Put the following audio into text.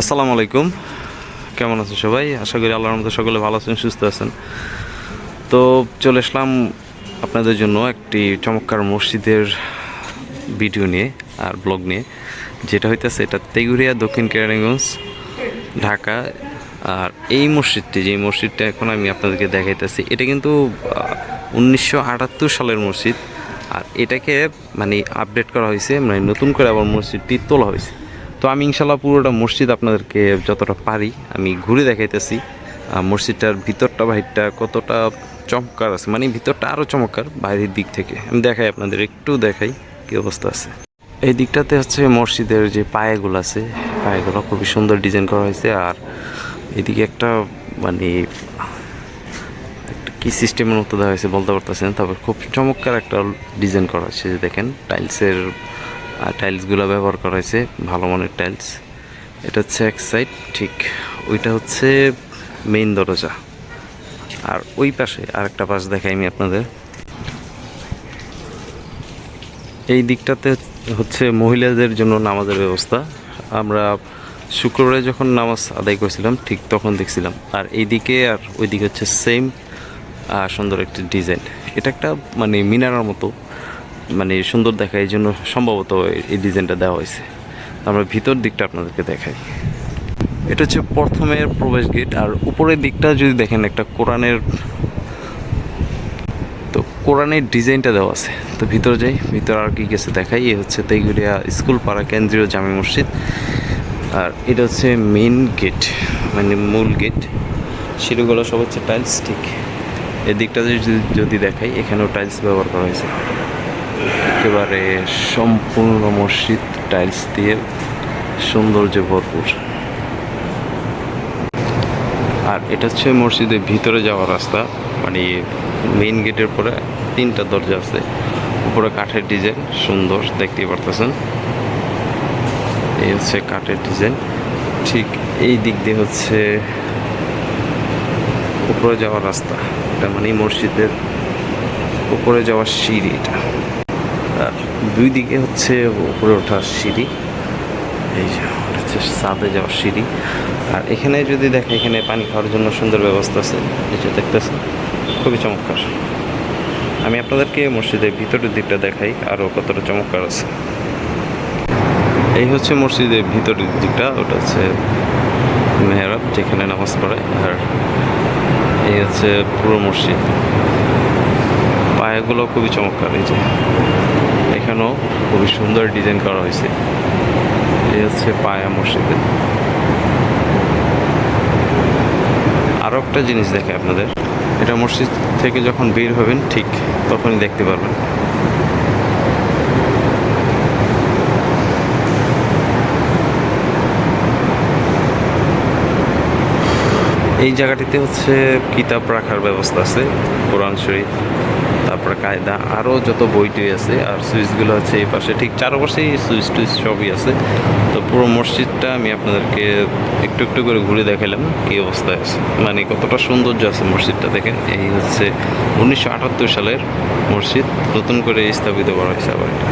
আসসালামু আলাইকুম। কেমন আছেন সবাই? আশা করি আল্লাহর মধ্যে সকলে ভালো আছেন, সুস্থ আছেন। তো চলে আসলাম আপনাদের জন্য একটি চমৎকার মসজিদের ভিডিও নিয়ে আর ব্লগ নিয়ে। যেটা হইতেছে, এটা তেগুরিয়া দক্ষিণ কেরানীগঞ্জ, ঢাকা। আর এই মসজিদটি যে মসজিদটা এখন আমি আপনাদেরকে দেখাইতেছি, এটা কিন্তু উনিশশো আটাত্তর সালের মসজিদ। আর এটাকে মানে আপডেট করা হয়েছে মানে নতুন করে আবার মসজিদটি তোলা হয়েছে তো আমি ইনশাল্লাহ পুরোটা মসজিদ আপনাদেরকে যতটা পারি, আমি ঘুরে দেখাইতেছি। মসজিদটার ভিতরটা বাহিরটা কতটা চমৎকার আছে। মানে ভিতরটা আরও চমৎকার বাইরের দিক থেকে। আমি দেখাই আপনাদের, একটু দেখাই কী অবস্থা আছে। এই দিকটাতে হচ্ছে মসজিদের যে পায়েগুলো আছে, পায়েগুলো খুবই সুন্দর ডিজাইন করা হয়েছে। আর এদিকে একটা মানে একটা কী সিস্টেমের মতো দেওয়া হয়েছে বলতে পারতেছেন তারপর খুব চমৎকার একটা ডিজাইন করা হয়েছে, যে দেখেন, টাইলসের টাইলসগুলো ব্যবহার করা হয়েছে, ভালো মানের টাইলস এটা হচ্ছে এক সাইড ঠিক ওইটা হচ্ছে মেইন দরজা। আর ওই পাশে আরেকটা পাশ দেখাই আমি আপনাদের। এই দিকটাতে হচ্ছে মহিলাদের জন্য নামাজের ব্যবস্থা। আমরা শুক্রবারে যখন নামাজ আদায় করেছিলাম, ঠিক তখন দেখছিলাম। আর এইদিকে আর ওইদিকে হচ্ছে সেম সুন্দর একটি ডিজাইন এটা একটা মানে মিনারের মতো। মানে সুন্দর দেখায়, এই জন্য সম্ভবত এই- ডিজাইনটা দেওয়া হয়েছে। আমরা ভিতর দিকটা আপনাদেরকে দেখাই। এটা হচ্ছে প্রথমের প্রবেশ গেট, আর উপরের দিকটা যদি দেখেন একটা কোরআনের, তো কোরআনের ডিজাইনটা দেওয়া আছে। তো ভিতরে যাই, ভিতরে আর কি গেছে দেখাই। এ হচ্ছে তেগুড়িয়া স্কুল পাড়া কেন্দ্রীয় জামে মসজিদ। আর এটা হচ্ছে মেন গেট মানে মূল গেট। সিঁড়িগুলো সব হচ্ছে টাইলস, ঠিক। এদিকটা যদি দেখাই, এখানেও টাইলস ব্যবহার করা হয়েছে। একেবারে সম্পূর্ণ মসজিদ টাইলস দিয়ে সৌন্দর্যে ভরপুর। আর এটা হচ্ছে মসজিদের ভিতরে যাওয়ার রাস্তা। মানে মেইন গেটের পরে তিনটা দরজা আছে। উপরে কাঠের ডিজাইন সুন্দর, দেখতেই পারতেছেন। এই হচ্ছে কাঠের ডিজাইন ঠিক এই দিক দিয়ে হচ্ছে উপরে যাওয়ার রাস্তা। এটা মানে মসজিদের উপরে যাওয়ার সিঁড়ি এটা। আর দুই দিকে হচ্ছে উপরে ওঠার সিঁড়ি। এই যে হচ্ছে সাদে যাওয়ার সিঁড়ি। আর এখানে যদি দেখে এখানে পানি খাওয়ার জন্য সুন্দর ব্যবস্থা আছে। এই যে দেখতেছেন, খুবই চমৎকার। আমি আপনাদেরকে মসজিদের ভিতরের দিকটা দেখাই আরও কতটা চমৎকার আছে। এই হচ্ছে মসজিদের ভিতরের দিকটা, ওটা হচ্ছে মেহরাব, যেখানে নামাজ পড়ায় আর এই হচ্ছে পুরো মসজিদ। পায়াগুলো খুবই চমৎকার, এই যে। এখানেও খুবই সুন্দর ডিজাইন করা হয়েছে। এই হচ্ছে পায়া মসজিদে। আরও একটা জিনিস দেখে আপনাদের। এটা মসজিদ থেকে যখন বের হবেন, ঠিক তখনই দেখতে পারবেন। এই জায়গাটিতে হচ্ছে কিতাব রাখার ব্যবস্থা আছে, কোরআন শরীফ। তারপরে কায়দা আরও যত বইটি আছে আর সুইচগুলো আছে এই পাশে, ঠিক চারপাশেই সুইচ টুইচ সবই আছে। তো পুরো মসজিদটা আমি আপনাদেরকে একটু একটু করে ঘুরে দেখালাম কী অবস্থায় আছে। মানে কতটা সৌন্দর্য আছে মসজিদটা দেখেন, এই হচ্ছে উনিশশো আটাত্তর সালের মসজিদ, নতুন করে স্থাপিত করা হয়েছে আবার এটা।